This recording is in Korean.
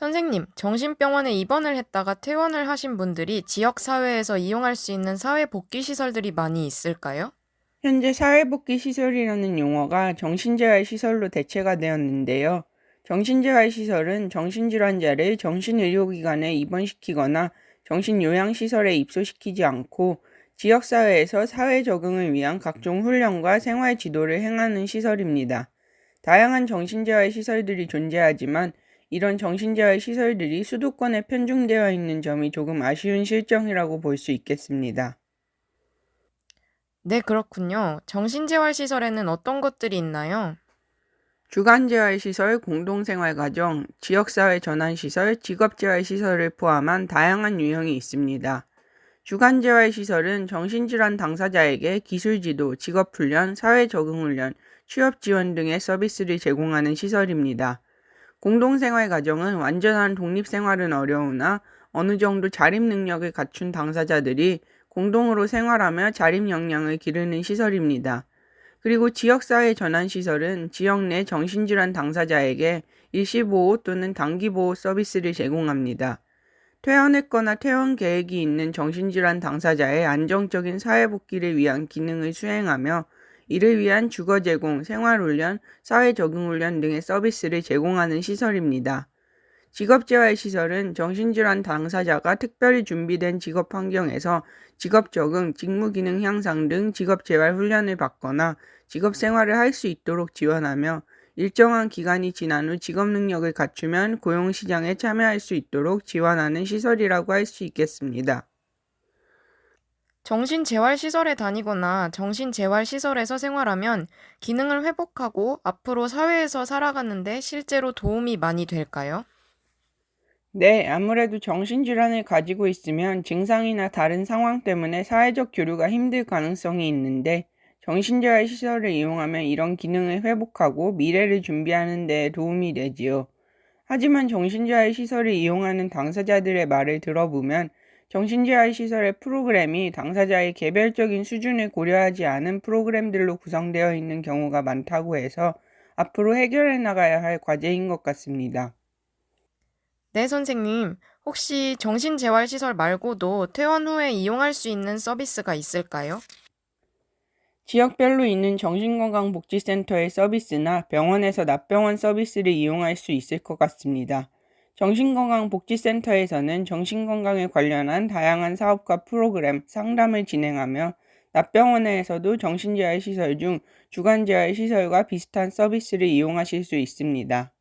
선생님, 정신병원에 입원을 했다가 퇴원을 하신 분들이 지역사회에서 이용할 수 있는 사회복귀시설들이 많이 있을까요? 현재 사회복귀 시설이라는 용어가 정신재활 시설로 대체가 되었는데요. 정신재활 시설은 정신질환자를 정신의료기관에 입원시키거나 정신요양시설에 입소시키지 않고 지역사회에서 사회 적응을 위한 각종 훈련과 생활 지도를 행하는 시설입니다. 다양한 정신재활 시설들이 존재하지만 이런 정신재활 시설들이 수도권에 편중되어 있는 점이 조금 아쉬운 실정이라고 볼 수 있겠습니다. 네, 그렇군요. 정신재활 시설에는 어떤 것들이 있나요? 주간재활시설, 공동생활가정, 지역사회 전환시설, 직업재활시설을 포함한 다양한 유형이 있습니다. 주간재활시설은 정신질환 당사자에게 기술지도, 직업훈련, 사회적응훈련, 취업지원 등의 서비스를 제공하는 시설입니다. 공동생활 가정은 완전한 독립생활은 어려우나 어느 정도 자립 능력을 갖춘 당사자들이 공동으로 생활하며 자립 역량을 기르는 시설입니다. 그리고 지역사회 전환시설은 지역 내 정신질환 당사자에게 일시보호 또는 단기보호 서비스를 제공합니다. 퇴원했거나 퇴원 계획이 있는 정신질환 당사자의 안정적인 사회복귀를 위한 기능을 수행하며 이를 위한 주거 제공, 생활훈련, 사회 적응훈련 등의 서비스를 제공하는 시설입니다. 직업재활 시설은 정신질환 당사자가 특별히 준비된 직업 환경에서 직업 적응, 직무 기능 향상 등 직업 재활 훈련을 받거나 직업 생활을 할 수 있도록 지원하며 일정한 기간이 지난 후 직업 능력을 갖추면 고용 시장에 참여할 수 있도록 지원하는 시설이라고 할 수 있겠습니다. 정신재활시설에 다니거나 정신재활시설에서 생활하면 기능을 회복하고 앞으로 사회에서 살아가는데 실제로 도움이 많이 될까요? 네, 아무래도 정신질환을 가지고 있으면 증상이나 다른 상황 때문에 사회적 교류가 힘들 가능성이 있는데 정신재활 시설을 이용하면 이런 기능을 회복하고 미래를 준비하는 데 도움이 되지요. 하지만 정신재활 시설을 이용하는 당사자들의 말을 들어보면 정신재활 시설의 프로그램이 당사자의 개별적인 수준을 고려하지 않은 프로그램들로 구성되어 있는 경우가 많다고 해서 앞으로 해결해 나가야 할 과제인 것 같습니다. 네, 선생님. 혹시 정신재활시설 말고도 퇴원 후에 이용할 수 있는 서비스가 있을까요? 지역별로 있는 정신건강복지센터의 서비스나 병원에서 납병원 서비스를 이용할 수 있을 것 같습니다. 정신건강복지센터에서는 정신건강에 관련한 다양한 사업과 프로그램, 상담을 진행하며 납병원에서도 정신재활시설 중 주간재활시설과 비슷한 서비스를 이용하실 수 있습니다.